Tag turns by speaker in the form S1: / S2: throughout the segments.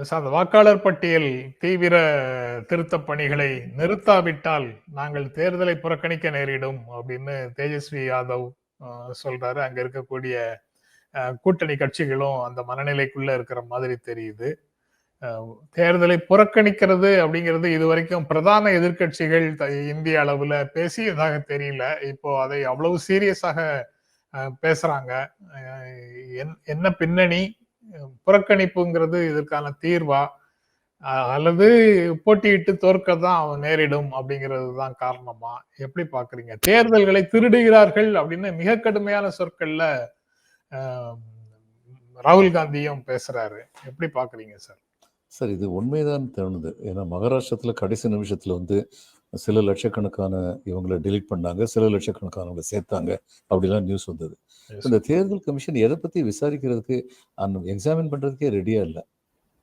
S1: Sir வாக்காளர் பட்டியல் தீவிர திருத்த பணிகளை நிறுத்தாவிட்டால் நாங்கள் தேர்தலை புறக்கணிக்க நேரிடும் அப்படின்னு தேஜஸ்வி யாதவ் சொல்றாரு. அங்க இருக்கக்கூடிய கூட்டணி கட்சிகளும் அந்த மனநிலைக்குள்ள இருக்கிற மாதிரி தெரியுது. தேர்தலை புறக்கணிக்கிறது அப்படிங்கிறது இதுவரைக்கும் பிரதான எதிர்க்கட்சிகள் த- இந்திய அளவுல பேசியதாக தெரியல. இப்போ அதை அவ்வளவு சீரியஸாக பேசுறாங்க. என்- என்ன பின்னணி? புறக்கணிப்புங்கிறது இதற்கான தீர்வா? அல்லது போட்டியிட்டு தோற்க தான் அவன் நேரிடும் அப்படிங்கிறது தான் காரணமா? எப்படி பாக்குறீங்க? தேர்தல்களை திருடுகிறார்கள் அப்படின்னு மிக கடுமையான சொற்கள்ல ராகுல் காந்தியும் பேசுறாரு. எப்படி பாக்குறீங்க சார்?
S2: சார் இது உண்மைதான் தோணுது. ஏன்னா மகாராஷ்டிரத்தில் கடைசி நிமிஷத்தில் வந்து சில லட்சக்கணக்கான இவங்களை டிலீட் பண்ணாங்க சில லட்சக்கணக்கானவங்களை சேர்த்தாங்க. அப்படிலாம் நியூஸ் வந்தது. இந்த தேர்தல் கமிஷன் எதை பற்றி விசாரிக்கிறதுக்கு எக்ஸாமின் பண்ணுறதுக்கே ரெடியாக இல்லை.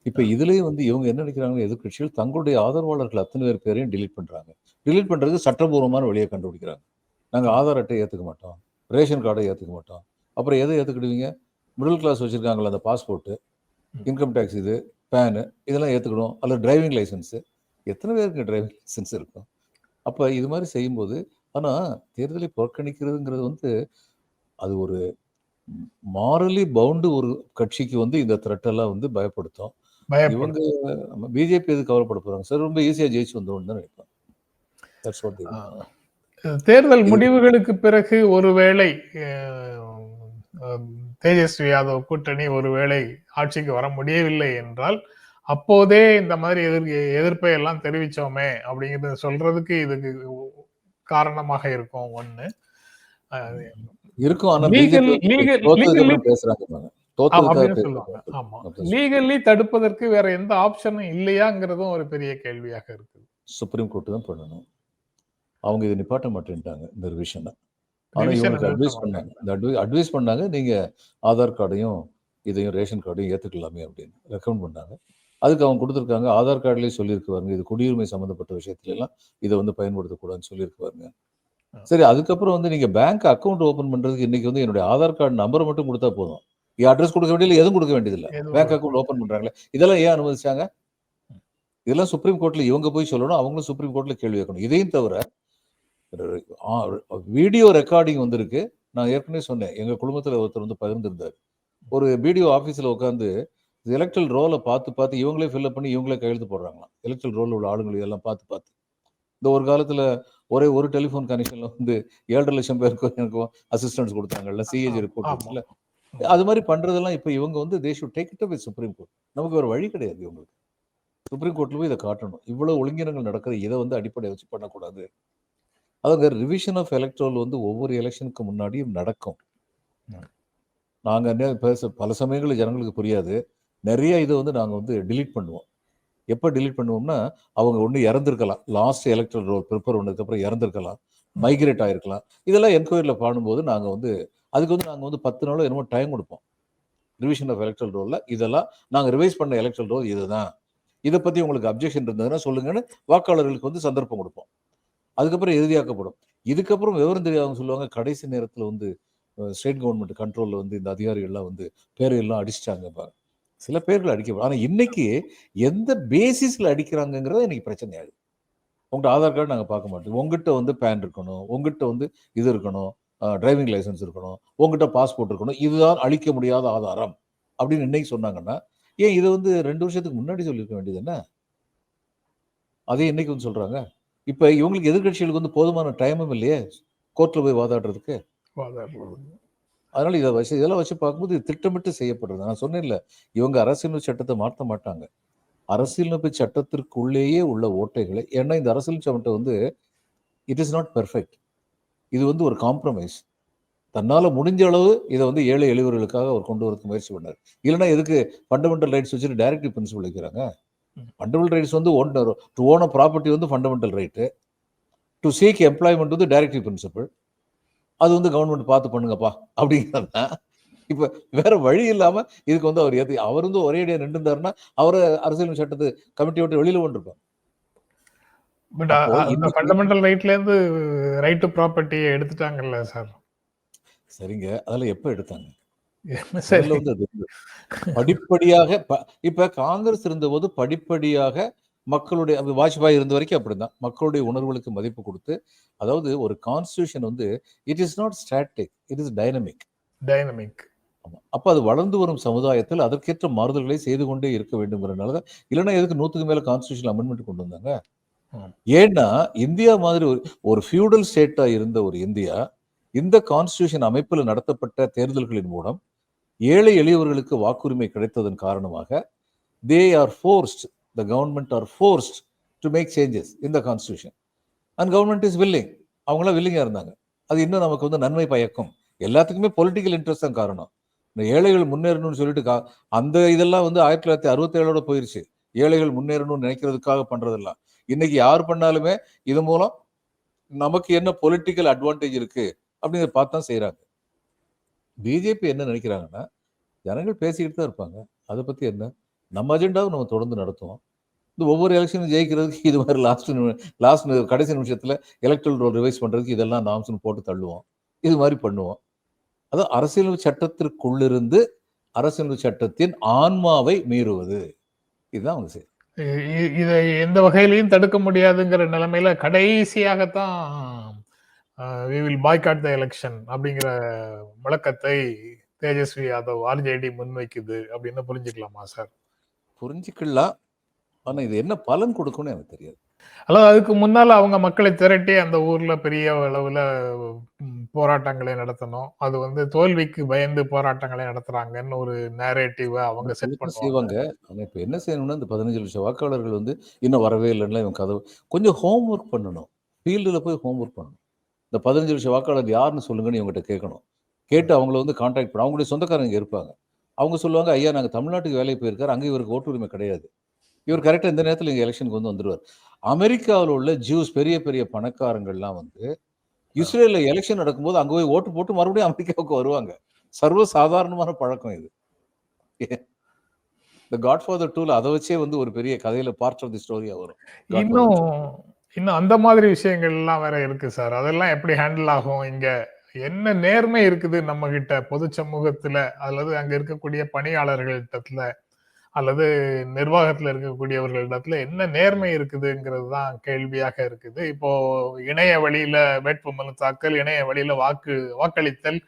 S2: இப்போ இதுலேயே வந்து இவங்க என்ன நினைக்கிறாங்க எதிர்க்கட்சிகள் தங்களுடைய ஆதரவாளர்கள் அத்தனை பேர் பேரையும் delete பண்ணுறாங்க delete பண்ணுறதுக்கு சட்டபூர்வமான வழியை கண்டுபிடிக்கிறாங்க. நாங்கள் ஆதார் அட்டை ஏற்றுக்க மாட்டோம். ரேஷன் கார்டை ஏற்றுக்க மாட்டோம். அப்புறம் எதை ஏற்றுக்கிடுவீங்க மிடில் கிளாஸ் வச்சுருக்காங்களா அந்த பாஸ்போர்ட்டு இன்கம் டேக்ஸ் இது பேனு இதெல்லாம் ஏற்றுக்கணும் அல்லது டிரைவிங் லைசன்ஸு எத்தனை பேருக்கு டிரைவிங் லைசன்ஸ் இருக்கும்? அப்போ இது மாதிரி செய்யும்போது ஆனால் தேர்தலை புறக்கணிக்கிறதுங்கிறது வந்து அது ஒரு மாரலி பவுண்டு ஒரு கட்சிக்கு வந்து இந்த த்ரெட்டெல்லாம் வந்து பயப்படுத்தும். இவங்க பிஜேபி எது கவலைப்பட போகிறாங்க சார் ரொம்ப ஈஸியாக ஜெயிச்சு வந்தோன்னு தான் நினைப்பேன்.
S1: தேர்தல் முடிவுகளுக்கு பிறகு ஒருவேளை தேஜஸ்வி யாதவ் கூட்டணி ஒருவேளை ஆட்சிக்கு வர முடியவில்லை என்றால் அப்போதே இந்த மாதிரி எதிர் எதிர்ப்பை எல்லாம் தெரிவிச்சோமே அப்படிங்கிறத சொல்றதுக்கு இதுக்கு காரணமாக இருக்கும் அஹ்,
S2: இருக்கும். ஆனால் பேசுறாங்க பாருங்க.
S1: லீகல்லி தடுப்பதற்கு வேற எந்த ஆப்ஷனும் இல்லையாங்கிறதும் ஒரு பெரிய கேள்வியாக இருக்கு
S2: சுப்ரீம் கோர்ட் தான் பண்ணணும். அவங்க இதை நிப்பாட்ட மாட்டேன்ட்டாங்க இந்த ரிவிஷனை ஆனா
S1: Revision
S2: இவங்களுக்கு அட்வைஸ். பண்ணாங்க. இந்த அட்வை அட்வைஸ் பண்ணாங்க நீங்க ஆதார் கார்டையும் இதையும் ரேஷன் கார்டையும் ஏத்துக்கலாமே அப்படின்னு ரெக்கமெண்ட் பண்ணாங்க. அதுக்கு அவங்க கொடுத்துருக்காங்க. ஆதார் கார்டுலேயே சொல்லியிருக்குவாருங்க இது குடியுரிமை சம்மந்தப்பட்ட விஷயத்துல எல்லாம் இதை வந்து பயன்படுத்தக்கூடாதுன்னு சொல்லியிருக்குவாருங்க சரி அதுக்கப்புறம் வந்து நீங்க பேங்க் அக்கௌண்ட் ஓபன் பண்றதுக்கு இன்னைக்கு வந்து என்னுடைய ஆதார் கார்டு நம்பரை மட்டும் கொடுத்தா போதும். அட்ரஸ் கொடுக்க வேண்டியதில்லை எதுவும் கொடுக்க வேண்டியதில்லை. பேங்க் அக்கௌண்ட் ஓபன் பண்றாங்களே. இதெல்லாம் ஏன் அனுமதிச்சாங்க? இதெல்லாம் சுப்ரீம் கோர்ட்ல இவங்க போய் சொல்லணும் அவங்களும் சுப்ரீம் கோர்ட்ல கேள்வி கேட்கணும் இதையும் தவிர வீடியோ ரெக்கார்டிங் வந்திருக்கு. நான் ஏற்கனவே சொன்னேன் எங்க குடும்பத்துல ஒருத்தர் வந்து பகிர்ந்திருந்தார். ஒரு வீடியோ ஆபீஸ்ல உட்காந்து எலக்ட்ரல் ரோலை பார்த்து பார்த்து இவங்களே ஃபில்அப் பண்ணி இவங்களே கையெழுத்து போடுறாங்களாம். எலக்ட்ரல் ரோல் உள்ள ஆளுங்களை எல்லாம் பார்த்து பார்த்து. இந்த ஒரு காலத்துல ஒரே ஒரு டெலிஃபோன் கனெக்ஷன்ல வந்து ஏழரை லட்சம் பேருக்கும் எனக்கும் அசிஸ்டன்ஸ் கொடுத்தாங்கல்ல சிஏஜி
S1: ஆமா.
S2: ரிப்போர்ட் இல்ல அது மாதிரி பண்றதெல்லாம் இப்ப இவங்க வந்து they should take it with supreme court நமக்கு ஒரு வழி கிடையாது இவங்களுக்கு. சுப்ரீம் கோர்ட்ல போய் இதை காட்டணும். இவ்வளவு ஒழுங்கினங்கள் நடக்குது. இதை வந்து அடிப்படையை வச்சு பண்ணக்கூடாது. அதுங்க ரிவிஷன் ஆஃப் எலக்ட்ரல் வந்து ஒவ்வொரு எலெக்ஷனுக்கு முன்னாடியும் நடக்கும்.
S1: ம்.
S2: நாங்க என்ன பேச பல சமயங்களில் ஜனங்களுக்கு புரியாது. நிறைய இதை வந்து நாங்க வந்து delete பண்ணுவோம். எப்போ டிலீட் பண்ணுவோம்னா அவங்க ஒன்று இறந்துருக்கலாம். லாஸ்ட் எலக்ட்ரல் ரோல் ப்ரிப்பேர் பண்ணதுக்கப்புறம் இறந்துருக்கலாம். மைக்ரேட் ஆகிருக்கலாம் இதெல்லாம் என்கொயரியில் பண்ணும்போது நாங்கள் வந்து அதுக்கு வந்து நாங்கள் வந்து பத்து நாளோ என்னமோ டைம் கொடுப்போம். ரிவிஷன் ஆஃப் எலக்ட்ரல் ரோலில் இதெல்லாம் நாங்கள் ரிவைஸ் பண்ண எலக்ட்ரல் ரோல் இதுதான். இதை பற்றி உங்களுக்கு அப்ஜெக்ஷன் இருந்ததுன்னா சொல்லுங்கன்னு வாக்காளர்களுக்கு வந்து சந்தர்ப்பம் கொடுப்போம். அதுக்கப்புறம் இறுதியாக்கப்படும் இதுக்கப்புறம் விவரம் தெரியாதவங்க சொல்லுவாங்க கடைசி நேரத்தில் வந்து ஸ்டேட் கவர்மெண்ட் கண்ட்ரோலில் வந்து இந்த அதிகாரிகள்லாம் வந்து பேரையெல்லாம் அடிச்சிட்டாங்க பாருங்க. சில பேர்கள் அடிக்க ஆனால் இன்னைக்கு எந்த பேசிஸில் அடிக்கிறாங்கங்கிறது இன்னைக்கு பிரச்சனை உங்கள்கிட்ட ஆதார் கார்டு நாங்கள் பார்க்க மாட்டோம். உங்ககிட்ட வந்து பேன் இருக்கணும். உங்ககிட்ட வந்து இது இருக்கணும். டிரைவிங் லைசன்ஸ் இருக்கணும். உங்ககிட்ட பாஸ்போர்ட் இருக்கணும். இதுதான் அழிக்க முடியாத ஆதாரம் அப்படின்னு இன்னைக்கு சொன்னாங்கன்னா ஏன் இதை வந்து ரெண்டு வருஷத்துக்கு முன்னாடி சொல்லியிருக்க வேண்டியது என்ன? அதே இன்னைக்கு வந்து சொல்கிறாங்க இப்போ இவங்களுக்கு எதிர்க்கட்சிகளுக்கு வந்து போதுமான டைமும் இல்லையே? கோர்ட்டில் போய் வாதாடுறதுக்கு? அதனால இதை வச்சு இதெல்லாம் வச்சு பார்க்கும்போது இது திட்டமிட்டு செய்யப்படுறது. நான் சொன்னேன்ல இவங்க அரசியல் சட்டத்தை மாற்ற மாட்டாங்க. அரசியலமைப்பு சட்டத்திற்குள்ளேயே உள்ள ஓட்டைகளை ஏன்னா இந்த அரசியல் சட்டம் வந்து இட் இஸ் நாட் பெர்ஃபெக்ட் இது வந்து ஒரு காம்ப்ரமைஸ் தன்னால முடிஞ்ச அளவு இதை வந்து ஏழை எளியவர்களுக்காக அவர் கொண்டு வரதுக்கு முயற்சி பண்ணார். இல்லைன்னா எதுக்கு ஃபண்டமெண்டல் ரைட்ஸ் வச்சுட்டு டைரக்டிவ் பிரின்சிபல் வைக்கிறாங்க. ஃபண்டமெண்டல் ரைட்ஸ் வந்து ஓன் டு ஓன ப்ராப்பர்ட்டி வந்து fundamental right to seek employment வந்து டைரக்டிவ் பிரின்சிபல் அது வந்து கவர்மெண்ட் பார்த்து பண்ணுங்கப்பா அப்படிங்கிறதா இப்ப வேற வழி இல்லாம இதுக்கு வந்து அவர் எது அவர் வந்து ஒரே அடியா நின்றுந்தாருன்னா அவர் அரசியல் சட்டத்து கமிட்டி விட்டு வெளியில கொண்டிருப்பார்.
S1: பட்
S2: இன்னைக்கு-
S1: ஃபண்டமெண்டல் ரைட்ல இருந்து ரைட் டு ப்ராப்பர்ட்டியை எடுத்துட்டாங்கல்ல சார்
S2: சரிங்க. அதெல்லாம் எப்ப எடுத்தாங்க. படிப்படியாக இப்ப காங்கிரஸ் இருந்தபோது படிப்படியாக மக்களுடைய அது வாஜ்பாய் இருந்த வரைக்கும் அப்படிதான். மக்களுடைய உணர்வுகளுக்கு மதிப்பு கொடுத்து அதாவது ஒரு கான்ஸ்டியூஷன் வந்து it is not static it is dynamic
S1: dynamic
S2: அப்ப அது வளர்ந்து வரும் சமுதாயத்தில் அதற்கேற்ற மாறுதல்களை செய்து கொண்டே இருக்க வேண்டும்ங்கிறனால இல்லைன்னா எதுக்கு நூத்துக்கு மேல கான்ஸ்டியூஷன் அமெண்ட்மெண்ட் கொண்டு வந்தாங்க. ஏன்னா இந்தியா மாதிரி ஒரு ஒரு ஃபியூடல் ஸ்டேட்டா இருந்த ஒரு இந்தியா இந்த கான்ஸ்டியூஷன் அமைப்பில் நடத்தப்பட்ட தேர்தல்களின் மூலம் ஏழை எளியவர்களுக்கு வாக்குரிமை கிடைத்ததன் காரணமாக they are forced the government are forced to make changes இந்த constitution and government is willing அவங்களாம் வில்லிங்காக இருந்தாங்க. அது இன்னும் நமக்கு வந்து நன்மை பயக்கும். எல்லாத்துக்குமே பொலிட்டிக்கல் இன்ட்ரெஸ்ட் தான் காரணம். இந்த ஏழைகள் முன்னேறணும்னு சொல்லிட்டு கா- அந்த இதெல்லாம் வந்து ஆயிரத்தி தொள்ளாயிரத்தி அறுபத்தேழோட போயிருச்சு. ஏழைகள் முன்னேறணும்னு நினைக்கிறதுக்காக பண்ணுறதெல்லாம் இன்னைக்கு யார் பண்ணாலுமே இது மூலம் நமக்கு என்ன பொலிட்டிக்கல் அட்வான்டேஜ் இருக்கு அப்படிங்கிறத பார்த்து தான் செய்கிறாங்க பிஜேபி என்ன நினைக்கிறாங்கன்னா ஜனங்கள் பேசிக்கிட்டு தான் இருப்பாங்க. அதை பற்றி என்ன? நம்ம அஜெண்டாவை நம்ம தொடர்ந்து நடத்துவோம். இந்த ஒவ்வொரு எலெக்ஷனும் ஜெயிக்கிறதுக்கு இது மாதிரி லாஸ்ட் லாஸ்ட் கடைசி நிமிஷத்தில் எலக்ட்ரல் ரோல் ரிவைஸ் பண்ணுறதுக்கு இதெல்லாம் நாம்ஸ்னு போட்டு தள்ளுவோம். இது மாதிரி பண்ணுவோம். அதாவது அரசியல் சட்டத்திற்குள்ளிருந்து அரசியல் சட்டத்தின் ஆன்மாவை மீறுவது. இதுதான் அவங்க
S1: செய்யும் இதை எந்த வகையிலையும் தடுக்க முடியாதுங்கிற நிலைமையில கடைசியாகத்தான் we will boycott the election அப்படிங்கிற முழக்கத்தை தேஜஸ்வி யாதவ் ஆர்ஜேடி முன்வைக்குது அப்படின்னு புரிஞ்சுக்கலாமா சார்?
S2: புரிஞ்சுக்கலாம் ஆனா இது என்ன பலன் கொடுக்கும்னு எனக்கு தெரியாது.
S1: அதாவது அதுக்கு முன்னால அவங்க மக்களை திரட்டி அந்த ஊர்ல பெரிய அளவுல போராட்டங்களை நடத்தணும். அது வந்து தோல்விக்கு பயந்து போராட்டங்களை நடத்துறாங்கன்னு ஒரு நேரேட்டிவ அவங்க செட்
S2: செய்வாங்க. ஆனா இப்ப என்ன செய்யணும்னா இந்த பதினஞ்சு லட்சம் வாக்காளர்கள் வந்து இன்னும் வரவே இல்லைன்னா இவன் கதவு. கொஞ்சம் ஹோம் ஒர்க் பண்ணணும் ஃபீல்டில் போய் ஹோம் ஒர்க் பண்ணணும். இந்த பதினஞ்சு லட்சம் வாக்காளர் யாருன்னு சொல்லுங்கன்னு இவங்ககிட்ட கேட்கணும். கேட்டு அவங்கள வந்து கான்டாக்ட் பண்ண. அவங்களுடைய சொந்தக்காரங்க இருப்பாங்க. அவங்க சொல்லுவாங்க ஐயா நாங்கள் தமிழ்நாட்டுக்கு வேலைக்கு போயிருக்காரு. அங்கே இவருக்கு ஓட்டு உரிமை கிடையாது. இவர் கரெக்டாக இந்த நேரத்தில் இங்கே எலெக்ஷனுக்கு வந்து வந்துருவார். அமெரிக்காவில் உள்ள ஜூஸ் பெரிய பெரிய பணக்காரங்கள்லாம் வந்து இஸ்ரேல்ல எலெக்ஷன் நடக்கும்போது அங்கே போய் ஓட்டு போட்டு மறுபடியும் அமெரிக்காவுக்கு வருவாங்க. சர்வ சாதாரணமான பழக்கம் இது. இந்த காட்ஃபாதர் டூல அதை வச்சே வந்து ஒரு பெரிய கதையில பார்ட் ஆஃப் தி ஸ்டோரியா வரும்.
S1: இன்னும். இன்னும் அந்த மாதிரி விஷயங்கள் எல்லாம் வேற இருக்கு சார். அதெல்லாம் எப்படி ஹேண்டில் ஆகும் இங்க? என்ன நேர்மை இருக்குது நம்ம கிட்ட பொது சமூகத்துல அல்லது அங்க இருக்கக்கூடிய பணியாளர்களிடத்துல அல்லது நிர்வாகத்துல இருக்கக்கூடியவர்களிடத்துல என்ன நேர்மை இருக்குதுங்கிறது தான் கேள்வியாக இருக்குது. இப்போ இணைய வழியில வேட்புமனு தாக்கல் இணைய வழியில வாக்கு வாக்களித்தல்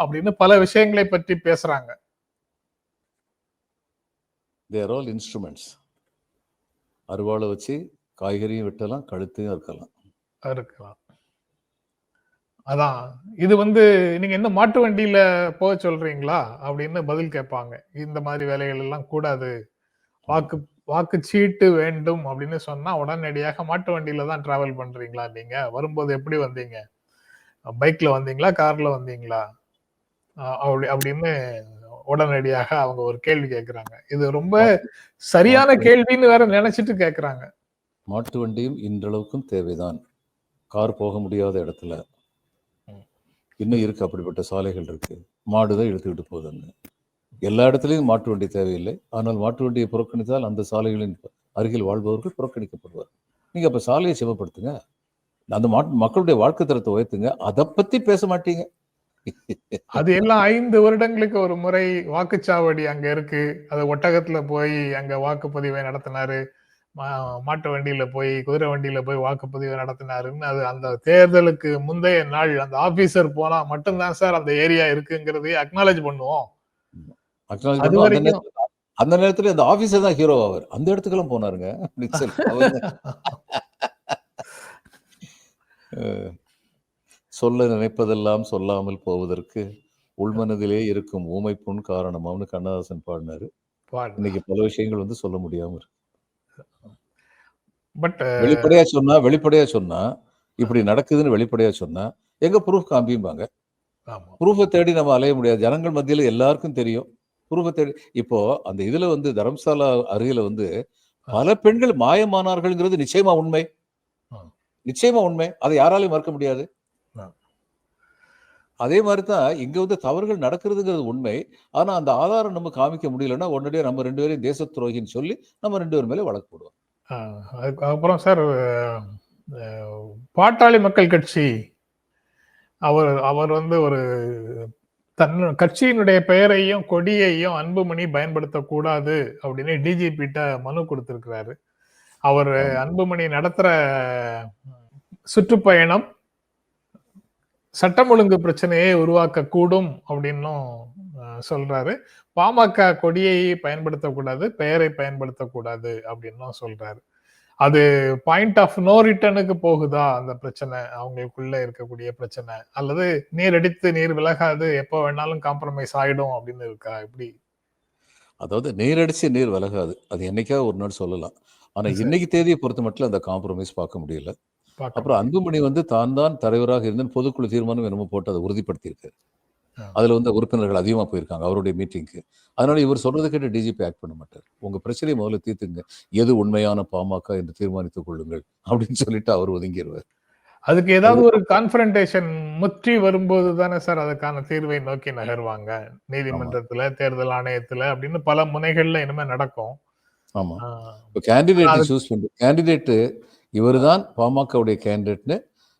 S1: அப்படின்னு பல விஷயங்களை பற்றி பேசுறாங்க.
S2: தேர் ஆல் இன்ஸ்ட்ருமெண்ட்ஸ் அருவாளை வச்சு காய்கறியும் வெட்டலாம் கழுத்தையும் இருக்கலாம்
S1: இருக்கலாம் அதான். இது வந்து நீங்க என்ன மாட்டு வண்டியில போக சொல்றீங்களா? அப்படின்னு பதில் கேட்பாங்க. இந்த மாதிரி வேலைகள் எல்லாம் கூடாது. வாக்கு வாக்கு சீட்டு வேண்டும் அப்படின்னு சொன்னா உடனடியாக மாட்டு வண்டியில தான் டிராவல் பண்றீங்களா நீங்க? வரும்போது எப்படி வந்தீங்க? பைக்ல வந்தீங்களா? கார்ல வந்தீங்களா? அப்படி அப்படின்னு உடனடியாக அவங்க ஒரு கேள்வி கேட்கறாங்க. இது ரொம்ப சரியான கேள்வின்னு வேற நினைச்சிட்டு கேட்கறாங்க.
S2: மாட்டு வண்டியும் இன்றளவுக்கும் தேவைதான். கார் போக முடியாத இடத்துல. இன்னும் இருக்குது அப்படிப்பட்ட சாலைகள் இருக்குது மாடு தான் இழுத்துக்கிட்டு போகுதுன்னு. எல்லா இடத்துலையும் மாட்டு வண்டி தேவையில்லை. ஆனால் மாட்டு வண்டியை புறக்கணித்தால் அந்த சாலைகளின் அருகில் வாழ்பவர்கள் புறக்கணிக்கப்படுவார். நீங்கள் அப்போ சாலையை சிவப்படுத்துங்க. அந்த மாட்டு மக்களுடைய வாழ்க்கை தரத்தை உயர்த்துங்க. அதை பற்றி பேச மாட்டீங்க.
S1: அது எல்லாம் ஐந்து வருடங்களுக்கு ஒரு முறை வாக்குச்சாவடி அங்க இருக்கு. அது ஒட்டகத்துல போய் அங்க வாக்குப்பதிவை நடத்தினாரு. மாட்டு வண்டியில போய் குதிரை வண்டியில போய் வாக்குப்பதிவை நடத்தினாருன்னு அது அந்த தேர்தலுக்கு முந்தைய நாள் அந்த ஆபீசர் போனா மட்டும்தான் சார் அந்த ஏரியா இருக்குங்கிறதையே அக்னாலேஜ் பண்ணுவோம்.
S2: அந்த நேரத்துல அந்த ஆபீசர் தான் ஹீரோ அவர் அந்த இடத்துக்கெல்லாம் போனாருங்க. சொல்லி நினைப்பதெல்லாம் சொல்லாமல் போவதற்கு உள்மனதிலே இருக்கும் ஊமை புண் காரணமாம்னு கண்ணதாசன் பாடினாரு. இன்னைக்கு பல விஷயங்கள் வந்து சொல்ல முடியாம இருக்கு.
S1: பட்
S2: வெளிப்படையா சொன்னா வெளிப்படையா சொன்னா இப்படி நடக்குதுன்னு வெளிப்படையா சொன்னா எங்க ப்ரூஃப் காமிப்பாங்க ப்ரூஃபை தேடி நம்ம அலைய முடியாது. ஜனங்கள் மத்தியில எல்லாருக்கும் தெரியும். ப்ரூஃபை தேடி இப்போ அந்த இதுல வந்து தரம்சாலா அருகில வந்து பல பெண்கள் மாயமானார்கள்ங்கிறது நிச்சயமா உண்மை. நிச்சயமா உண்மை. அதை யாராலையும் மறுக்க முடியாது. அதே மாதிரி தான் இங்க வந்து தவறுகள் நடக்கிறதுங்கிறது உண்மை. ஆனா அந்த ஆதாரம் நம்ம காமிக்க முடியலன்னா உடனடியாக நம்ம ரெண்டு பேரையும் தேச துரோகின்னு சொல்லி நம்ம ரெண்டு பேர் மேலே வழக்கு போடுவோம்.
S1: அதுக்கு அப்புறம் சார் பாட்டாளி மக்கள் கட்சி. அவர் அவர் வந்து ஒரு தன் கட்சியினுடைய பெயரையும் கொடியையும் அன்புமணி பயன்படுத்தக்கூடாது அப்படின்னு டிஜிபிட்ட மனு கொடுத்திருக்கிறாரு. அவர் அன்புமணி நடத்துற சுற்றுப்பயணம் சட்டம் ஒழுங்கு பிரச்சனையை உருவாக்க கூடும் அப்படின்னும் சொல்றாரு. பாமக கொடியை பயன்படுத்தக்கூடாது பெயரை பயன்படுத்தக்கூடாது அப்படின்னும் சொல்றாரு. அது பாயிண்ட் ஆஃப் நோ ரிட்டர்னுக்கு போகுதா அந்த பிரச்சனை? அவங்களுக்குள்ள இருக்கக்கூடிய பிரச்சனை. அல்லது நீர் அடித்து நீர் விலகாது எப்போ வேணாலும் காம்ப்ரமைஸ் ஆயிடும் அப்படின்னு இருக்கா? எப்படி?
S2: அதாவது நீர் அடிச்சு நீர் விலகாது. அது என்னைக்காவது ஒரு நாள் சொல்லலாம். ஆனா. இன்னைக்கு தேதியை பொறுத்த மட்டும் அந்த காம்ப்ரமைஸ் பார்க்க முடியல. அப்புறம் அன்புமணி வந்து தான் தான் தலைவராக இருந்து பொதுக்குழு தீர்மானம் என்னமோ போட்டு அதை உறுதிப்படுத்தியிருக்காரு. அதுல வந்து உறுப்பினர்கள் அதிகமா போயிருக்காங்க அவருடைய மீட்டிங்க்கு அதனால இவர் சொல்றதை கேட்டு டிஜிபி ஆக்ட் பண்ண மாட்டார். உங்க பிரச்சனையை முதல்ல தீர்த்துங்க. எது உண்மையான பாமக என்று தீர்மானித்துக் கொள்ளுங்கள் அப்படின்னு சொல்லிட்டு அவர் ஒதுங்கிடுவார்
S1: அதுக்கு ஏதாவது ஒரு கான்ஃபரன்டேஷன் முற்றி வரும்போது தானே சார் அதுக்கான தீர்வை நோக்கி நகர்வாங்க? நீதிமன்றத்துல தேர்தல் ஆணையத்துல அப்படின்னு பல முனைகள்ல இனிமே நடக்கும்.
S2: ஆமா. இப்போ கேண்டிடேட் சூஸ் பண்ணி கேண்டிடேட்டு இவர்தான் பாமகவுடைய கேண்டிடேட்னு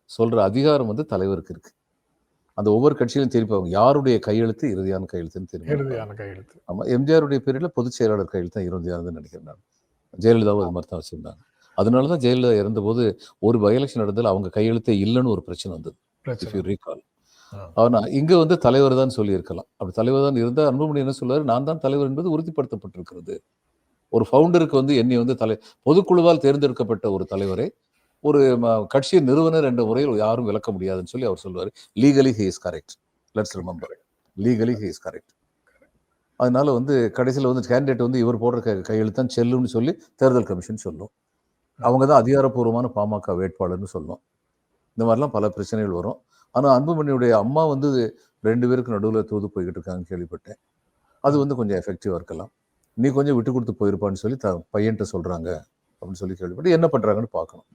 S2: சொல்ற அதிகாரம் வந்து தலைவருக்கு இருக்கு. அந்த ஒவ்வொரு கட்சியிலும் திருப்பி அவங்க. யாருடைய கையெழுத்து? இறுதியான கையெழுத்துன்னு தெரியும்
S1: இறுதியான கையெழுத்து.
S2: ஆமா. எம்ஜிஆருடைய பேரில் பொதுச் செயலாளர் கையில் தான் இறுதியானதுன்னு நினைக்கிறேன் நான். ஜெயலலிதாவும் அது மாதிரி தான் வச்சிருந்தாங்க. அதனால தான் ஜெயலலிதா இறந்தபோது ஒரு பை எலெக்ஷன் நடந்ததில் அவங்க கையெழுத்தே இல்லைன்னு ஒரு பிரச்சனை வந்தது. ரீகால்
S1: ஆ.
S2: ஆனா இங்க வந்து தலைவர் தான் சொல்லியிருக்கலாம். அப்படி தலைவர் தான் இருந்தால் அன்புமணி என்ன சொல்லுவாரு? நான் தான் தலைவர் என்பது உறுதிப்படுத்தப்பட்டிருக்கிறது. ஒரு ஃபவுண்டருக்கு வந்து என்னை வந்து தலை பொதுக்குழுவால் தேர்ந்தெடுக்கப்பட்ட ஒரு தலைவரை ஒரு கட்சியின் நிறுவனர் என்ற முறையில் யாரும் விளக்க முடியாதுன்னு சொல்லி அவர் சொல்லுவார். Legally he is correct let's remember legally he is correct அதனால வந்து கடைசியில் வந்து கேண்டிடேட் வந்து இவர் போடுற க கையெழுத்தான் செல்லும்னு சொல்லி தேர்தல் கமிஷன் சொல்லும். அவங்க தான் அதிகாரப்பூர்வமான பாமக வேட்பாளர்னு சொல்லும். இந்த மாதிரிலாம் பல பிரச்சனைகள் வரும். ஆனால் அன்புமணியுடைய அம்மா வந்து ரெண்டு பேருக்கு நடுவில் தூது போய்கிட்டு இருக்காங்கன்னு கேள்விப்பட்டேன். அது வந்து கொஞ்சம் எஃபெக்டிவாக இருக்கலாம். நீ கொஞ்சம் விட்டு கொடுத்து போயிருப்பான்னு சொல்லி த பையன்கிட்ட சொல்கிறாங்க அப்படின்னு சொல்லி கேள்விப்பட்டு என்ன பண்ணுறாங்கன்னு பார்க்கணும்.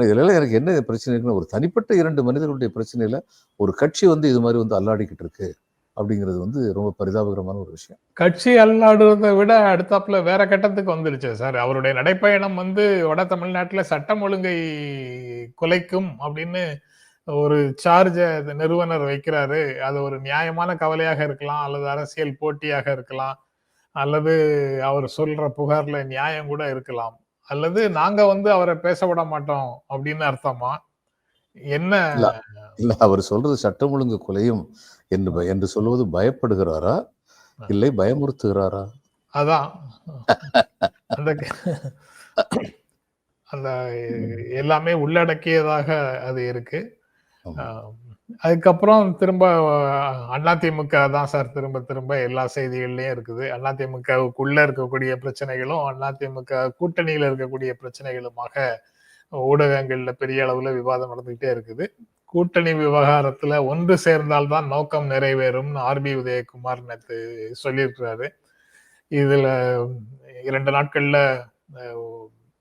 S2: ஆனால் இதெல்லாம் எனக்கு என்ன பிரச்சனை இருக்குன்னா ஒரு தனிப்பட்ட இரண்டு மனிதர்களுடைய பிரச்சனையில் ஒரு கட்சி வந்து இது மாதிரி வந்து அல்லாடிக்கிட்டு இருக்கு அப்படிங்கிறது வந்து ரொம்ப பரிதாபகரமான ஒரு விஷயம்.
S1: கட்சி அல்லாடுறதை விட அடுத்தாப்புல வேற கட்டத்துக்கு வந்துருச்சு சார். அவருடைய நடைப்பயணம் வந்து வட தமிழ்நாட்டில் சட்டம் ஒழுங்கை குலைக்கும் அப்படின்னு ஒரு சார்ஜ நிறுவனர் வைக்கிறாரு. அது ஒரு நியாயமான கவலையாக இருக்கலாம் அல்லது அரசியல் போட்டியாக இருக்கலாம் அல்லது அவர் சொல்ற புகார்ல நியாயம் கூட இருக்கலாம். அல்லது நாங்க வந்து அவரை பேச விட மாட்டோம் அப்படின்னு அர்த்தமா? என்ன?
S2: இல்ல. அவர் சொல்றது சட்டம் ஒழுங்கு குலையும் என்று என்று சொல்வது பயப்படுகிறாரா? இல்லை பயமுறுத்துகிறாரா?
S1: அதான். அந்த அந்த எல்லாமே உள்ளடக்கியதாக அது இருக்கு. அதுக்கப்புறம் திரும்ப அதிமுக தான் சார் திரும்ப திரும்ப எல்லா செய்திகள்லயும் இருக்குது. அதிமுகவுக்குள்ள இருக்கக்கூடிய பிரச்சனைகளும் அதிமுக கூட்டணியில இருக்கக்கூடிய பிரச்சனைகளுமாக ஊடகங்கள்ல பெரிய அளவுல விவாதம் நடந்துகிட்டே இருக்குது. கூட்டணி விவகாரத்துல ஒன்று சேர்ந்தால்தான் நோக்கம் நிறைவேறும்னு ஆர்பி உதயகுமார் நேற்று சொல்லியிருக்கிறாரு. இதுல இரண்டு நாட்கள்ல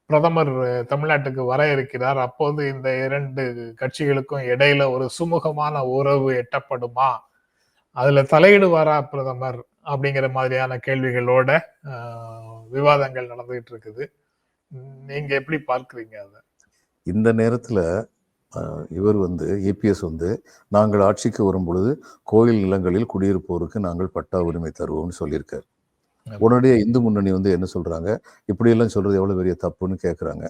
S1: பிரதமர் தமிழ்நாட்டுக்கு வர இருக்கிறார். அப்போது இந்த இரண்டு கட்சிகளுக்கும் இடையில ஒரு சுமூகமான உறவு எட்டப்படுமா? அதுல தலையிடுவாரா பிரதமர்? அப்படிங்கிற மாதிரியான கேள்விகளோட விவாதங்கள் நடந்துகிட்டு இருக்குது. நீங்க எப்படி பார்க்குறீங்க அதை?
S2: இந்த நேரத்துல இவர் வந்து ஏபிஎஸ் வந்து நாங்கள் ஆட்சிக்கு வரும் பொழுது கோயில் நிலங்களில் குடியிருப்போருக்கு நாங்கள் பட்டா உரிமை தருவோம்னு சொல்லியிருக்கார். உடனடியே இந்து முன்னணி வந்து என்ன சொல்றாங்க? இப்படி எல்லாம் சொல்றது எவ்வளவு பெரிய தப்புன்னு கேக்குறாங்க.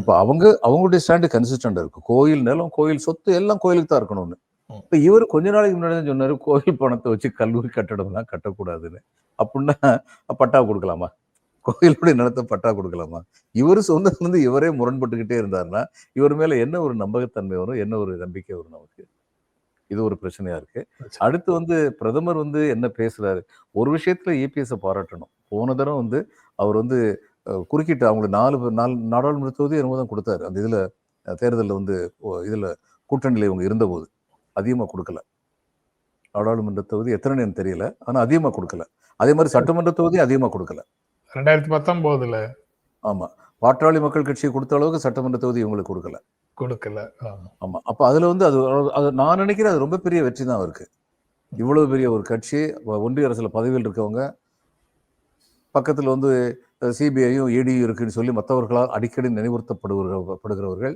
S2: இப்ப அவங்க அவங்களுடைய ஸ்டாண்டு கன்சிஸ்டண்டா இருக்கு. கோயில் நிலம் கோயில் சொத்து எல்லாம் கோயிலுக்கு தான் இருக்கணும்னு. இப்ப இவர் கொஞ்ச நாளைக்கு முன்னாடி தான் சொன்னாரு கோயில் பணத்தை வச்சு கல்லூரி கட்டடம்லாம் கட்டக்கூடாதுன்னு. அப்படின்னா பட்டா கொடுக்கலாமா? கோயிலுடைய நிலத்தை பட்டா கொடுக்கலாமா? இவர் சொந்தம் வந்து இவரே முரண்பட்டுக்கிட்டே இருந்தாருன்னா இவர் மேல என்ன ஒரு நம்பகத்தன்மை வரும்? என்ன ஒரு நம்பிக்கை வரும் நமக்கு? இது ஒரு பிரச்சனையா இருக்கு. அடுத்து வந்து பிரதமர் வந்து என்ன பேசுறாரு? ஒரு விஷயத்துல ஏபிஎஸ் பாராட்டணும். போன தடவை வந்து அவர் வந்து குறுக்கிட்டு அவங்களுக்கு நாலு நாலு நாடாளுமன்ற தொகுதி என்னமோ தான் கொடுத்தாரு. அந்த இதுல தேர்தல்ல வந்து இதுல கூட்டணியில இவங்க இருந்தபோது அதிகமா கொடுக்கல. நாடாளுமன்ற தொகுதி எத்தனை எனக்கு தெரியல. ஆனா அதிகமா கொடுக்கல. அதே மாதிரி சட்டமன்ற தொகுதி அதிகமா கொடுக்கல.
S1: ரெண்டாயிரத்தி பத்தொன்பதுல
S2: ஆமா. பாட்டாளி மக்கள் கட்சி கொடுத்த அளவுக்கு சட்டமன்ற தொகுதி இவங்களுக்கு கொடுக்கல.
S1: கொடுக்கல.
S2: ஆமா. அப்ப அதுல வந்து அது அது நான் நினைக்கிறேன் அது ரொம்ப பெரிய வெற்றி தான் அவருக்கு. இவ்வளவு பெரிய ஒரு கட்சி ஒன்றிய அரசுல பதவியில் இருக்கவங்க பக்கத்துல வந்து சிபிஐயும் இடியும் இருக்குன்னு சொல்லி மற்றவர்களால் அடிக்கடி நினைவுறுத்தப்படுகிற- படுகிறவர்கள்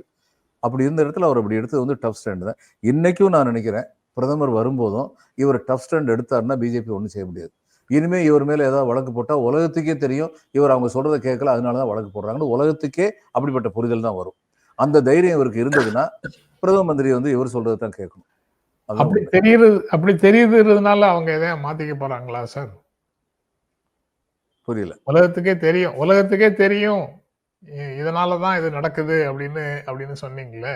S2: அப்படி இருந்த இடத்துல அவர் அப்படி எடுத்தது வந்து டஃப் ஸ்டாண்ட் தான். இன்னைக்கும் நான் நினைக்கிறேன் பிரதமர் வரும்போதும் இவர் டஃப் ஸ்டாண்ட் எடுத்தாருன்னா பிஜேபி ஒன்றும் செய்ய முடியாது. இனிமேல் இவர் மேலே ஏதாவது வழக்கு போட்டால் உலகத்துக்கே தெரியும் இவர் அவங்க சொல்றதை கேட்கல அதனால தான் வழக்கு போடுறாங்கன்னு உலகத்துக்கே அப்படிப்பட்ட புரிதல் தான் வரும். அந்த தைரியம் இவருக்கு இருந்ததுன்னா பிரதம மந்திரி வந்து இவர் சொல்றதை தான் கேட்கணும்.
S1: அப்படி. தெரியுது அப்படி தெரியுதுன்றதுனால அவங்க எதையும் மாத்திக்க போறாங்களா சார்
S2: புரியல.
S1: உலகத்துக்கே தெரியும் உலகத்துக்கே தெரியும். இதனாலதான் இது நடக்குது அப்படின்னு அப்படின்னு சொன்னீங்களே.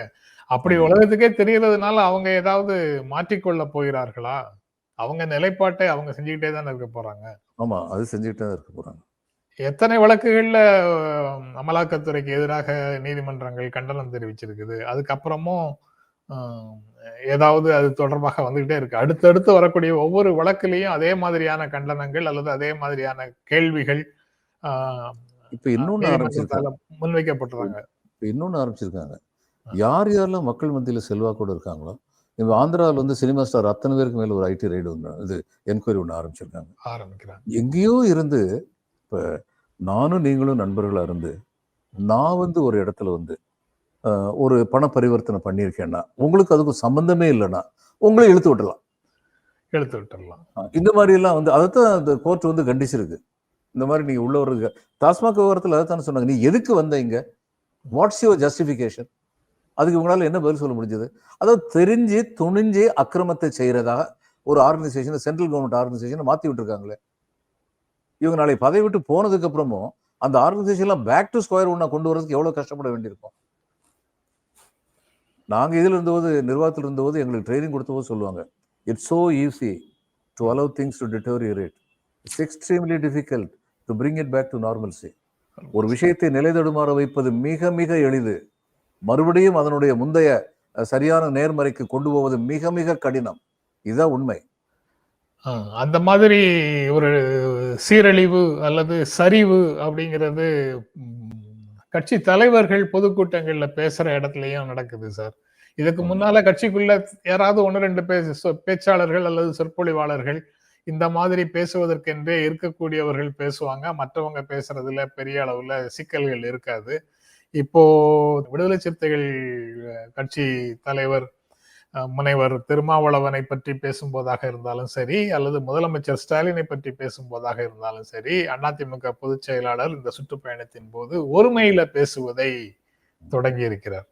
S1: அப்படி. உலகத்துக்கே தெரியறதுனால அவங்க ஏதாவது மாற்றிக்கொள்ள போகிறார்களா? அவங்க நிலைப்பாட்டை அவங்க செஞ்சுக்கிட்டே தானே இருக்க போறாங்க.
S2: ஆமா அது செஞ்சுக்கிட்டே தான் இருக்க போறாங்க.
S1: எத்தனை வழக்குகள்ல அமலாக்கத்துறைக்கு எதிராக நீதிமன்றங்கள் கண்டனம் தெரிவிச்சிருக்குது. அதுக்கப்புறமும் ஏதாவது அது தொடர்பாக வந்துகிட்டே இருக்கு. அடுத்தடுத்து வரக்கூடிய ஒவ்வொரு வழக்குலயும் அதே மாதிரியான கண்டனங்கள் அல்லது அதே மாதிரியான கேள்விகள்
S2: இப்ப இன்னொன்னு ஆரம்பிச்சிருக்காங்க.
S1: முன்வைக்கப்பட்டுறாங்க
S2: இப்ப இன்னொன்னு ஆரம்பிச்சிருக்காங்க. யார் யாரெல்லாம் மக்கள் மத்தியில செல்வாக்கோட இருக்காங்களோ இப்ப ஆந்திராவில் வந்து சினிமா ஸ்டார் அத்தனை பேருக்கு மேல ஒரு ஐடி ரைடு ஒன்று இது என்கொயரி ஒன்று ஆரம்பிச்சிருக்காங்க.
S1: ஆரம்பிக்கிறாங்க.
S2: எங்கேயோ இருந்து இப்ப நானும் நீங்களும் நண்பர்களா இருந்து நான் வந்து ஒரு இடத்துல வந்து ஒரு பண பரிவர்த்தனை பண்ணியிருக்கேன்னா உங்களுக்கு அதுக்கும் சம்பந்தமே இல்லைன்னா உங்களை இழுத்து விட்டுலாம்
S1: எடுத்து விட்டுறலாம்.
S2: இந்த மாதிரி எல்லாம் வந்து அதைத்தான் அந்த கோர்ட் வந்து கண்டிச்சிருக்கு. இந்த மாதிரி நீங்க உள்ள ஒரு டாஸ்மாக் விவரத்தில் அதைத்தானே சொன்னாங்க. நீ எதுக்கு வந்த இங்க? வாட்ஸ் யுவர் ஜஸ்டிஃபிகேஷன் அதுக்கு உங்களால என்ன பதில் சொல்ல முடிஞ்சது? அதாவது தெரிஞ்சு துணிஞ்சு அக்கிரமத்தை செய்யறதாக ஒரு ஆர்கனைசேஷன் சென்ட்ரல் கவர்மெண்ட் ஆர்கனைசேஷனை மாத்தி விட்டுருக்காங்களே. இவங்க நாளை பதவி விட்டு போனதுக்கு அப்புறமும் அந்த ஆர்கனைசேஷன்லாம் பேக் டு ஸ்கொயர் ஒன்னா கொண்டு வரதுக்கு எவ்வளோ கஷ்டப்பட வேண்டியிருக்கும்? நாங்கள் இதில் இருந்தபோது நிர்வாகத்தில் இருந்தபோது எங்களுக்கு ட்ரைனிங் கொடுத்தபோது சொல்லுவாங்க it's so easy to allow things to deteriorate. It's extremely difficult to bring it back to normalcy ஒரு விஷயத்தை நிலைதடுமாற வைப்பது மிக மிக எளிது. மறுபடியும் அதனுடைய முந்தைய சரியான நேர்மறைக்கு கொண்டு போவது மிக மிக கடினம். இதுதான் உண்மை.
S1: அந்த மாதிரி ஒரு சீரழிவு அல்லது சரிவு அப்படிங்கிறது கட்சி தலைவர்கள் பொதுக்கூட்டங்கள்ல பேசுற இடத்துலயும் நடக்குது சார். இதுக்கு. முன்னால கட்சிக்குள்ள யாராவது ஒன்று ரெண்டு பேச பேச்சாளர்கள் அல்லது சொற்பொழிவாளர்கள் இந்த மாதிரி பேசுவதற்கென்றே இருக்கக்கூடியவர்கள் பேசுவாங்க. மற்றவங்க பேசுறதுல பெரிய அளவுல சிக்கல்கள் இருக்காது. இப்போ விடுதலை சிறுத்தைகள் கட்சி தலைவர் முனைவர் திருமாவளவனை பற்றி பேசும்போதாக இருந்தாலும் சரி அல்லது முதலமைச்சர் ஸ்டாலினை பற்றி பேசும்போதாக இருந்தாலும் சரி அதிமுக பொதுச் செயலாளர் இந்த சுற்றுப்பயணத்தின் போது ஒருமையில பேசுவதை தொடங்கி இருக்கிறார்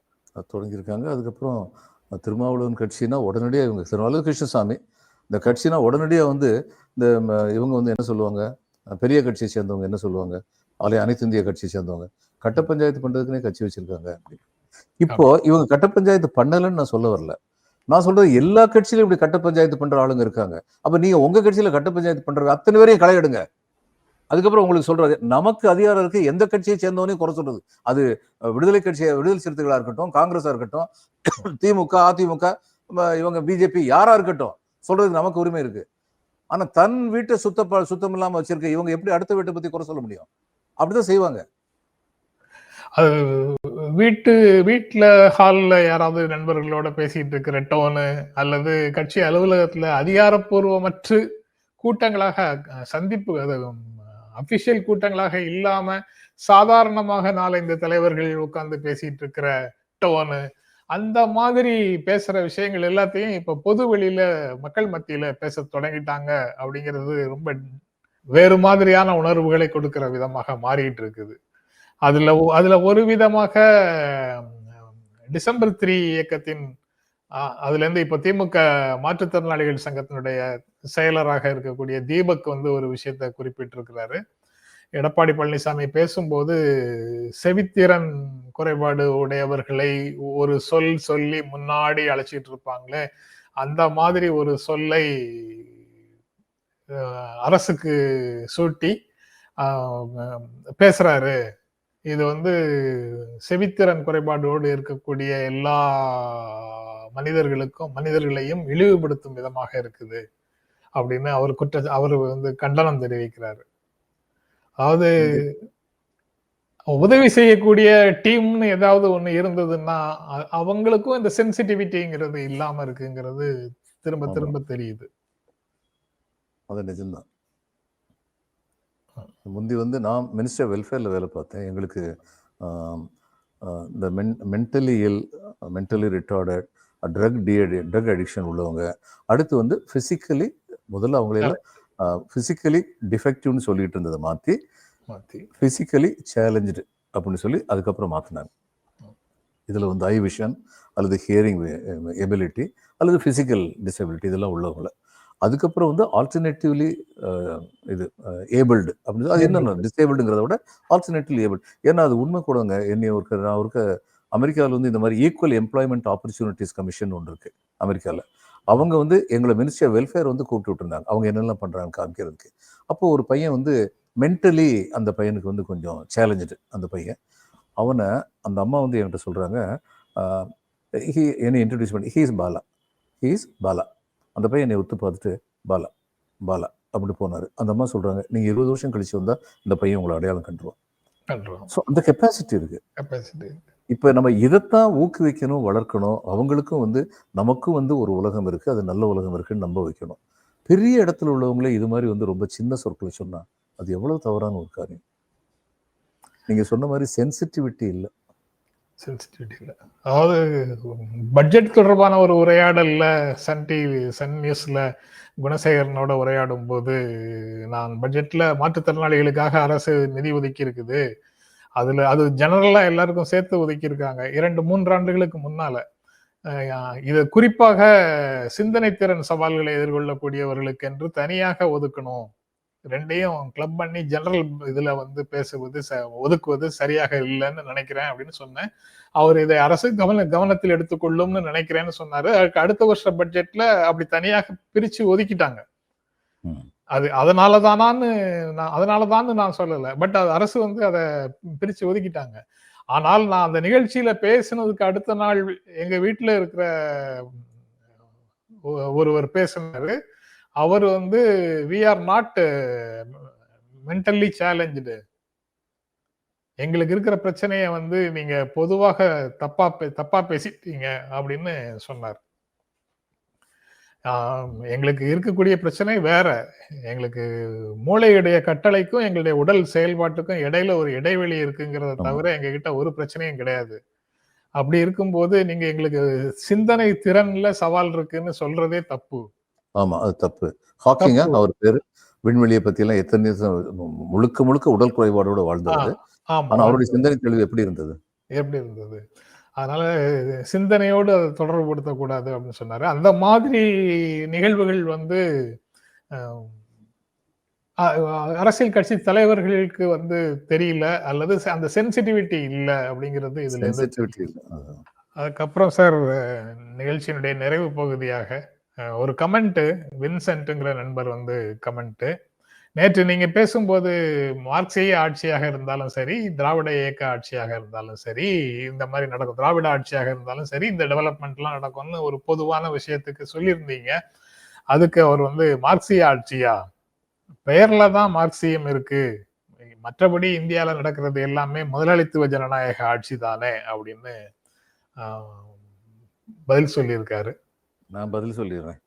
S2: தொடங்கியிருக்காங்க. அதுக்கப்புறம் திருமாவளவன் கட்சினா உடனடியாக இவங்க திருமாவளவன் கிருஷ்ணசாமி இந்த கட்சினா உடனடியாக வந்து இந்த இவங்க வந்து என்ன சொல்லுவாங்க? பெரிய கட்சியை சேர்ந்தவங்க என்ன சொல்லுவாங்க? அலை அனைத்து இந்திய கட்சியை சேர்ந்தவங்க. கட்ட பஞ்சாயத்து பண்றதுக்குனே கட்சி வச்சிருக்காங்க. இப்போ இவங்க கட்ட பஞ்சாயத்து பண்ணலன்னு நான் சொல்ல வரல. நான் சொல்றது எல்லா கட்சியிலும் இப்படி கட்ட பஞ்சாயத்து பண்ற ஆளுங்க இருக்காங்க. அப்ப நீங்க உங்க கட்சியில கட்ட பஞ்சாயத்து பண்ற அத்தனை பேரையும் களையிடுங்க அதுக்கப்புறம் உங்களுக்கு சொல்றது நமக்கு அதிகாரம் இருக்கு எந்த கட்சியை சேர்ந்தவனையும் குறை சொல்றது. அது விடுதலை கட்சியை விடுதலை சிறுத்தைகளா இருக்கட்டும் காங்கிரஸா இருக்கட்டும் திமுக அதிமுக இவங்க பிஜேபி யாரா இருக்கட்டும் சொல்றதுக்கு நமக்கு உரிமை இருக்கு. ஆனா தன் வீட்டை சுத்த சுத்தம் இல்லாம வச்சிருக்க இவங்க எப்படி அடுத்த வீட்டை பத்தி குறை சொல்ல முடியும்? அப்படிதான் செய்வாங்க.
S1: அது வீட்டு வீட்டில் ஹாலில் யாராவது நண்பர்களோட பேசிட்டு இருக்கிற டோனு அல்லது கட்சி அலுவலகத்தில் அதிகாரப்பூர்வமற்று கூட்டங்களாக சந்திப்பு அது அபிஷியல் கூட்டங்களாக இல்லாம சாதாரணமாக நாலஞ்சு தலைவர்கள் உட்கார்ந்து பேசிட்டு இருக்கிற டோனு அந்த மாதிரி பேசுற விஷயங்கள் எல்லாத்தையும் இப்ப பொது வெளியில மக்கள் மத்தியில பேச தொடங்கிட்டாங்க அப்படிங்கிறது ரொம்ப வேறு மாதிரியான உணர்வுகளை கொடுக்கிற விதமாக மாறிட்டு இருக்குது. அதுல அதுல ஒரு விதமாக டிசம்பர் த்ரீ இயக்கத்தின் அதுல இருந்து இப்ப திமுக மாற்றுத்திறனாளிகள் சங்கத்தினுடைய செயலராக இருக்கக்கூடிய தீபக் வந்து ஒரு விஷயத்தை குறிப்பிட்டிருக்கிறாரு. எடப்பாடி பழனிசாமி பேசும்போது செவித்திறன் குறைபாடு உடையவர்களை ஒரு சொல் சொல்லி முன்னாடி அழைச்சிட்டு இருப்பாங்களே அந்த மாதிரி ஒரு சொல்லை அரசுக்கு சூட்டி பேசுறாரு. இது வந்து செவித்திறன் குறைபாடோடு இருக்கக்கூடிய எல்லா மனிதர்களுக்கும் மனிதர்களையும் இழிவுபடுத்தும் விதமாக இருக்குது அப்படின்னு அவர் குற்ற அவர் வந்து கண்டனம் தெரிவிக்கிறாரு. அதாவது உதவி செய்யக்கூடிய டீம்னு ஏதாவது ஒண்ணு இருந்ததுன்னா அவங்களுக்கும் இந்த சென்சிட்டிவிட்டிங்கிறது இல்லாம இருக்குங்கிறது திரும்ப. திரும்ப தெரியுது.
S2: அது நிஜம்தான். முந்தி வந்து நான் மினிஸ்டர் வெல்ஃபேரில் வேலை பார்த்தேன். எங்களுக்கு இந்த men mentally ill mentally retarded drug டிஎடி drug addiction உள்ளவங்க. அடுத்து வந்து ஃபிசிக்கலி முதல்ல அவங்களெல்லாம் ஃபிசிக்கலி டிஃபெக்டிவ்னு சொல்லிட்டு இருந்ததை மாற்றி
S1: மாத்தி.
S2: ஃபிசிக்கலி சேலஞ்சு அப்படின்னு சொல்லி அதுக்கப்புறம் மாற்றினாங்க இதில் வந்து ஐ விஷன் அல்லது ஹியரிங் எபிலிட்டி அல்லது ஃபிசிக்கல் டிசபிலிட்டி இதெல்லாம் உள்ளவங்கள. அதுக்கப்புறம் வந்து ஆல்டர்னேட்டிவ்லி இது ஏபிள்டு அப்படின்னு அது என்னென்ன டிசேபிள்டுங்கிறத விட ஆல்டர்னேட்டிவ்லி ஏபிள்டு ஏன்னா அது உண்மை கூடங்க. என்னை ஒரு நான் ஒருக்க அமெரிக்காவில் வந்து இந்த மாதிரி ஈக்குவல் எம்ப்ளாய்மெண்ட் ஆப்பர்ச்சுனிட்டிஸ் கமிஷன் ஒன்று இருக்கு அமெரிக்காவில் அவங்க வந்து எங்களை மினிஸ்ட்ரி ஆஃப் வெல்ஃபேர் வந்து கூப்பிட்டு விட்டுருந்தாங்க. அவங்க என்னெல்லாம் பண்ணுறாங்க காமிக்கிறதுக்கு. அப்போ ஒரு பையன் வந்து மென்டலி அந்த பையனுக்கு வந்து கொஞ்சம் சேலஞ்சு அந்த பையன். அவனை அந்த அம்மா வந்து என்கிட்ட சொல்கிறாங்க ஹீ என்னை இன்ட்ரடியூஸ் பண்ணி. ஹீஸ் பாலா ஹீஸ் பாலா அந்த பையன் என்னை ஒத்து பார்த்துட்டு பாலா பாலா அப்படி போனார். அந்த அம்மா சொல்கிறாங்க நீங்கள் இருபது வருஷம் கழிச்சு வந்தால் இந்த பையன் உங்களை அடையாளம் கண்டுருவான். ஸோ அந்த கெப்பாசிட்டி இருக்குது
S1: கெப்பாசிட்டி
S2: இப்போ நம்ம இதைத்தான் ஊக்குவிக்கணும் வளர்க்கணும். அவங்களுக்கும் வந்து நமக்கும் வந்து ஒரு உலகம் இருக்குது அது நல்ல உலகம் இருக்குன்னு நம்ப வைக்கணும். பெரிய இடத்துல உள்ளவங்களே இது மாதிரி வந்து ரொம்ப சின்ன சொற்களை சொன்னால் அது எவ்வளோ தவறான ஒரு காரியம். நீங்கள் சொன்ன மாதிரி சென்சிட்டிவிட்டி இல்லை.
S1: சென்சிட்டிவிட்டி இல்லை அதாவது பட்ஜெட் தொடர்பான ஒரு உரையாடலில் சன் டிவி சன் நியூஸில் குணசேகரனோட உரையாடும் போது நான் பட்ஜெட்டில் மாற்றுத்திறனாளிகளுக்காக அரசு நிதி ஒதுக்கி இருக்குது அது ஜெனரலாக எல்லாருக்கும் சேர்த்து ஒதுக்கியிருக்காங்க. இரண்டு மூன்று ஆண்டுகளுக்கு இது குறிப்பாக சிந்தனை திறன் சவால்களை எதிர்கொள்ளக்கூடியவர்களுக்கு என்று தனியாக ஒதுக்கணும். ரெண்டையும் கிளப் பண்ணி ஜெனரல் இதுல வந்து பேசுவது ஒதுக்குவது சரியாக இல்லைன்னு நினைக்கிறேன் அப்படின்னு சொன்னேன். அவர் இதை அரசு கவன கவனத்தில் எடுத்துக்கொள்ளும்னு நினைக்கிறேன்னு சொன்னாரு. அதுக்கு அடுத்த வருஷ பட்ஜெட்ல அப்படி தனியாக பிரிச்சு ஒதுக்கிட்டாங்க. அது அதனாலதானான்னு நான் அதனாலதான்னு நான் சொல்லல. பட் அது அரசு வந்து அதை பிரிச்சு ஒதுக்கிட்டாங்க. ஆனால் நான் அந்த நிகழ்ச்சியில பேசினதுக்கு அடுத்த நாள் எங்க வீட்டுல இருக்கிற ஒருவர் பேசினாரு. அவர் வந்து we are not mentally challenge எங்களுக்கு இருக்கிற பிரச்சனைய வந்து நீங்க பொதுவாக தப்பா தப்பா பேசிட்டீங்க அப்படின்னு சொன்னார். எங்களுக்கு இருக்கக்கூடிய பிரச்சனை வேற. எங்களுக்கு மூளையுடைய கட்டளைக்கும் எங்களுடைய உடல் செயல்பாட்டுக்கும் இடையில ஒரு இடைவெளி இருக்குங்கிறத. தவிர எங்க கிட்ட ஒரு பிரச்சனையும் கிடையாது. அப்படி இருக்கும்போது நீங்க எங்களுக்கு சிந்தனை திறன்ல சவால் இருக்குன்னு சொல்றதே தப்பு.
S2: ஆமாம் அது தப்பு. ஹாக்கிங்க. அவர் பேர். விண்வெளியை பற்றியெல்லாம் எத்தனை முழுக்க முழுக்க உடல் குறைபாடோட வாழ்ந்தவர்.
S1: ஆமா.
S2: ஆனால் அவருடைய சிந்தனை தெளிவு எப்படி இருந்தது?
S1: எப்படி இருந்தது? அதனால சிந்தனையோடு அதை தொடர்புபடுத்தக்கூடாது அப்படின்னு சொன்னாரு. அந்த மாதிரி நிகழ்வுகள் வந்து அரசியல் கட்சி தலைவர்களுக்கு வந்து தெரியல அல்லது அந்த சென்சிட்டிவிட்டி இல்ல அப்படிங்கிறது இதுல. அதுக்கப்புறம் சார் நிகழ்ச்சியினுடைய நிறைவு பகுதியாக ஒரு கமெண்ட்டு வின்சென்ட்டுங்கிற நண்பர் வந்து கமெண்ட்டு நேற்று நீங்க பேசும்போது மார்க்சிய ஆட்சியாக இருந்தாலும் சரி திராவிட இயக்க ஆட்சியாக இருந்தாலும் சரி இந்த மாதிரி நடக்கும் திராவிட ஆட்சியாக இருந்தாலும் சரி இந்த டெவலப்மெண்ட்லாம் நடக்கும்னு ஒரு பொதுவான விஷயத்துக்கு சொல்லியிருந்தீங்க. அதுக்கு அவர் வந்து மார்க்சிய ஆட்சியா? பெயர்ல தான் மார்க்சியம் இருக்கு. மற்றபடி இந்தியாவில் நடக்கிறது எல்லாமே முதலாளித்துவ ஜனநாயக ஆட்சி தானே அப்படின்னு பதில் சொல்லியிருக்காரு.
S2: நான் பதில் சொல்லிடுறேன்.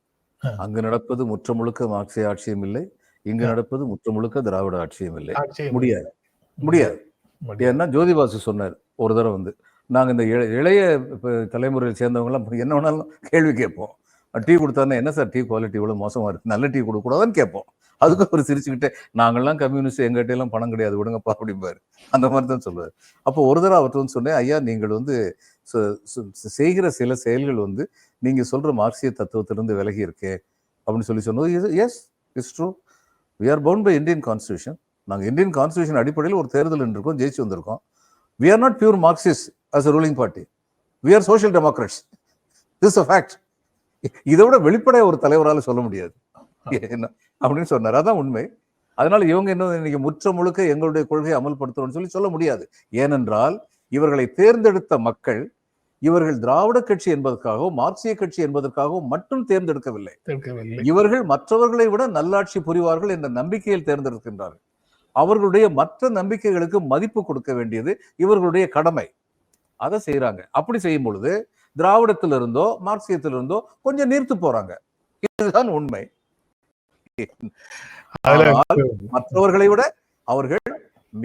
S2: அங்கு நடப்பது முற்ற முழுக்க மார்க்சிய ஆட்சியும் இல்லை. இங்கு. நடப்பது முற்ற முழுக்க திராவிட ஆட்சியும் இல்லை. முடியாது. முடியாது. ஏன்னா ஜோதிபாசு சொன்னார் ஒரு தடவை வந்து நாங்கள் இந்த இள- இளைய தலைமுறையில் சேர்ந்தவங்கலாம் என்ன வேணாலும் கேள்வி கேட்போம். டீ கொடுத்தாருன்னா என்ன சார் டீ குவாலிட்டி இவ்வளோ மோசமாக இருக்கு? நல்ல டீ கொடுக்கூடாதுன்னு கேட்போம். அதுக்கு அவர் சிரிச்சுக்கிட்டே நாங்கள்லாம் கம்யூனிஸ்ட் எங்கள்கிட்ட எல்லாம் பணம் கிடையாது விடுங்கப்பா அப்படிம்பாரு. அந்த மாதிரி தான் சொல்லுவார். அப்போ ஒரு தடவை அவர்கிட்ட வந்து சொன்னேன் ஐயா நீங்கள் வந்து செய்கிற சில செயல்கள் வந்து நீங்கள் சொல்கிற மார்க்சிய தத்துவத்திலிருந்து விலகி இருக்கே அப்படின்னு சொல்லி சொன்னது. Yes it's true we are bound by Indian constitution நாங்கள் இந்தியன் கான்ஸ்டியூஷன் அடிப்படையில் ஒரு தேர்தல் இருக்கோம் ஜெயிச்சு வந்திருக்கோம். We are not pure Marxist as a ruling party we are social democrats this a fact இதை விட வெளிப்படைய ஒரு தலைவரால் சொல்ல முடியாது. என்ன? அப்படின்னு சொன்னார். அதான் உண்மை. அதனால இவங்க என்ன இன்னைக்கு முற்ற முழுக்க எங்களுடைய கொள்கையை அமல்படுத்துறோம்னு சொல்லி சொல்ல முடியாது. ஏனென்றால் இவர்களை தேர்ந்தெடுத்த மக்கள் இவர்கள் திராவிட கட்சி என்பதற்காகவும் மார்க்சிய கட்சி என்பதற்காகவும் மட்டும் தேர்ந்தெடுக்கவில்லை. இவர்கள் மற்றவர்களை விட நல்லாட்சி புரிவார்கள் என்ற நம்பிக்கையில் தேர்ந்தெடுக்கின்றார்கள். அவர்களுடைய மற்ற நம்பிக்கைகளுக்கு மதிப்பு கொடுக்க வேண்டியது இவர்களுடைய கடமை. அதை செய்யறாங்க அப்படி செய்யும் பொழுது திராவிடத்திலிருந்தோ மார்க்சியத்திலிருந்தோ கொஞ்சம் நீர்த்து போறாங்க. இதுதான் உண்மை. மற்றவர்களை விட அவர்கள்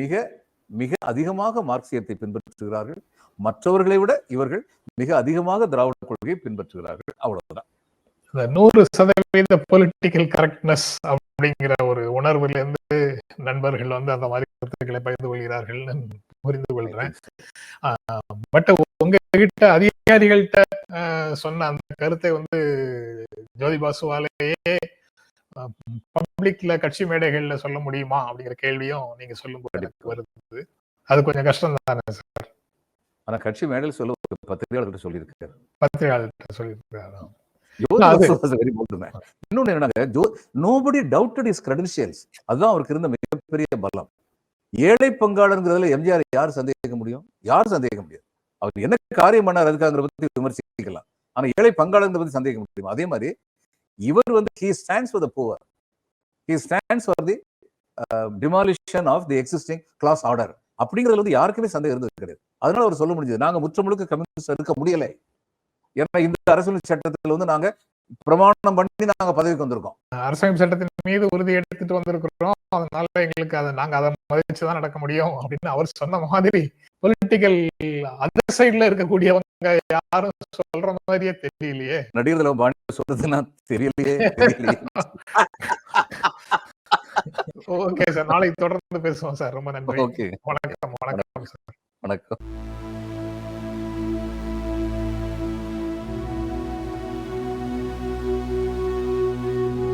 S2: மிக மிக அதிகமாக மார்க்சியத்தை பின்பற்றுகிறார்கள். மற்றவர்களை விட இவர்கள் மிக அதிகமாக திராவிட கொள்கையை பின்பற்றுகிறார்கள். அவ்வளவுதான்.
S1: இந்த நூறு சதவீத பொலிட்டிக்கல் கரெக்ட்னஸ் அப்படிங்கிற ஒரு உணர்வுல இருந்து நண்பர்கள் வந்து அந்த மாதிரி கருத்துக்களை பகிர்ந்து கொள்கிறார்கள் புரிந்து கொள்றேன். பட் உங்ககிட்ட அதிகாரிகள்கிட்ட சொன்ன அந்த கருத்தை வந்து ஜோதி பாசுவாலேயே பப்ளிக்ல கட்சி மேடைகள்ல சொல்ல முடியுமா அப்படிங்கிற கேள்வியும் நீங்க சொல்லும்போது எனக்கு வருது. அது கொஞ்சம் கஷ்டம் தானே சார்?
S2: ஆனா கட்சி மேடையில் சொல்ல ஒரு பத்திரிகையாளர்கிட்ட சொல்லியிருக்காரு.
S1: பத்திரிகையாளர்கிட்ட சொல்லியிருக்காரு.
S2: இன்னொன்னு என்னன்னாங்க ஜோ நோபடி டவுட்டட் இஸ் கிரெடென்ஷியல்ஸ் அதுதான் அவருக்கு இருந்த மிகப்பெரிய பலம். ஏழை பங்காளர்ங்கிறதுல எம்ஜிஆர் யார் சந்தேகிக்க முடியும்? யார் சந்தேகிக்க முடியாது? அவர் என்ன காரியம் பண்ணார் அதுக்காங்கிற பத்தி விமர்சிக்கலாம். ஆனா ஏழை பங்காளர்ங்கிறத பத்தி சந்தேகிக்க முடியும்? அதே மாதிரி இவர் வந்து he stands for the poor he stands for the demolition of the existing class order அப்படிங்கிறதுல வந்து யாருக்குமே சந்தேகம் இருந்தது கிடையாது. அதனால அவர் சொல்ல முடிஞ்சது நாங்க முற்ற முழுக்க கம்யூனிஸ்ட் இருக்க முடியலை. ஏன்னா இந்த அரசியல் சட்டத்துல வந்து நாங்க பிரமாணம் பண்ணி நாங்க பதவிக்கு வந்திருக்கோம்.
S1: அரசியல் சட்டத்தின் மீது உறுதி எடுத்துட்டு வந்திருக்கிறோம். அதனால எங்களுக்கு அதை நாங்க அதை மதிச்சுதான் நடக்க முடியும் அப்படின்னு அவர் சொன்ன மாதிரி பொலிட்டிக்கல் அந்த சைடுல இருக்கக்கூடியவங்க யாரும் சொல்ற மாதிரியே தெரியலையே.
S2: நடிகர்ல பாணி சொல்றதுன்னா தெரியலையே தெரியலையே.
S1: ஓகே சார் நாளைக்கு தொடர்ந்து பேசுவோம் சார் ரொம்ப நன்றி. வணக்கம் வணக்கம் சார்
S2: வணக்கம்.